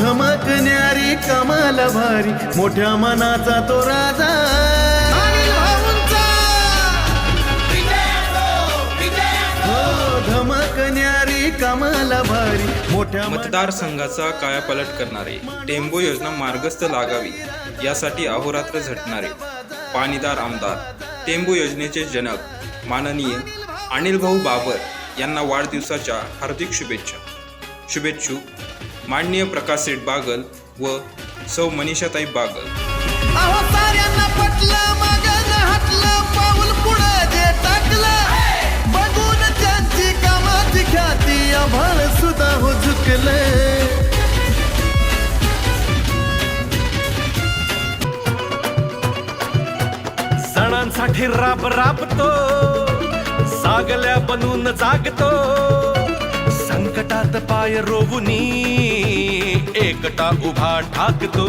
झमकणारी कमाल भारी मोठ्या मनाचा तो राजा. अनिल भाऊंचा. हो, धमकणारी कमाल भारी मोठ्या मतदारसंघाचा कायापालट करणारे टेंबू योजना मार्गस्थ लागावी यासाठी अहोरात्र झटणारे पाणीदार आमदार टेंबू योजनेचे जनक माननीय अनिल भाऊ बाबर यांना वाढदिवसाच्या हार्दिक शुभेच्छा. शुभेच्छुक माननीय प्रकाश सेठ बागल व सौ मनीषाताई बागल. हो झुकले. सणांसाठी राब राबतो सागल्या बनून जागतो. संकटात पाय रोवुनी. एकटा उभा ठाकतो.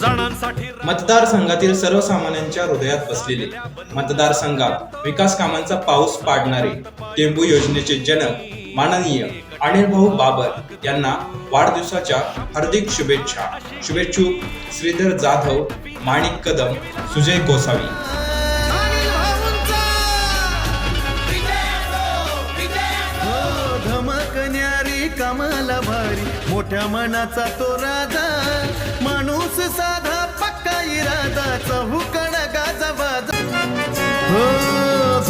जणांसाठी मतदारसंघातील सर्वसामान्यांच्या हृदयात बसलेले मतदारसंघात विकास कामांचा पाऊस पाडणारे टेंबू योजनेचे जनक माननीय अनिल भाऊ बाबर यांना वाढदिवसाच्या हार्दिक शुभेच्छा. शुभेच्छुक श्रीधर जाधव माणिक कदम सुजय गोसावी. धमकणारी कमाल भारी मोठ्या मनाचा तो राजा. माणूस साधा पक्का इरादाचा हुकड गाजवाजा हो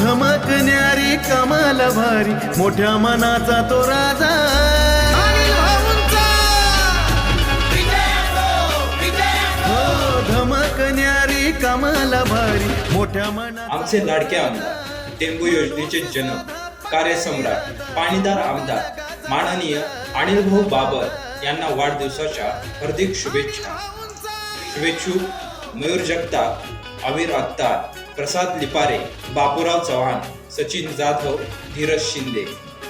झमकणारी कमाल भारी मोठ्या मनाचा तो राजा. भाऊंचा. हो धमकणारी कमाल भारी मोठ्या मना आमचे लाडके आमदार टेंबू योजनेचे जनक. कार्यसम्राट पाणीदार आमदार माननीय अनिल भाऊ बाबर यांना वाढदिवसाच्या हार्दिक शुभेच्छा. शुभेच्छुक मयूर जगताप अमीर अत्तार प्रसाद लिपारे बापूराव चव्हाण सचिन जाधव धीरज शिंदे.